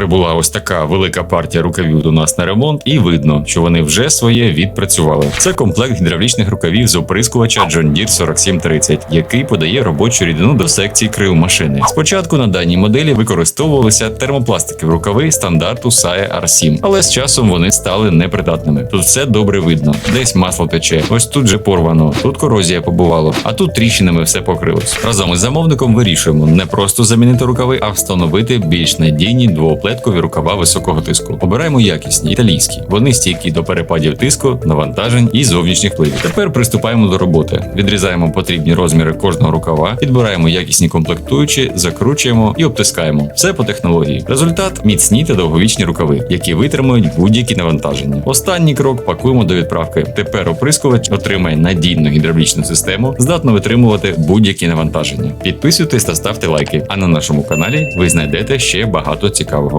прибула ось така велика партія рукавів до нас на ремонт, і видно, що вони вже своє відпрацювали. Це комплект гідравлічних рукавів з оприскувача John Deere 4730, який подає робочу рідину до секції крил машини. Спочатку на даній моделі використовувалися термопластикові рукави стандарту SAE R7, але з часом вони стали непридатними. Тут все добре видно. Десь масло тече, ось тут же порвано, тут корозія побувала, а тут тріщинами все покрилось. Разом із замовником вирішуємо не просто замінити рукави, а встановити більш надійні двоплеткові рукава високого тиску. Обираємо якісні італійські. Вони стійкі до перепадів тиску, навантажень і зовнішніх впливів. Тепер приступаємо до роботи. Відрізаємо потрібні розміри кожного рукава, підбираємо якісні комплектуючі, закручуємо і обтискаємо. Все по технології. Результат міцні та довговічні рукави, які витримують будь-які навантаження. Останній крок пакуємо до відправки. Тепер оприскувач отримає надійну гідравлічну систему, здатну витримувати будь-які навантаження. Підписуйтесь та ставте лайки. А на нашому каналі ви знайдете ще багато цікавого.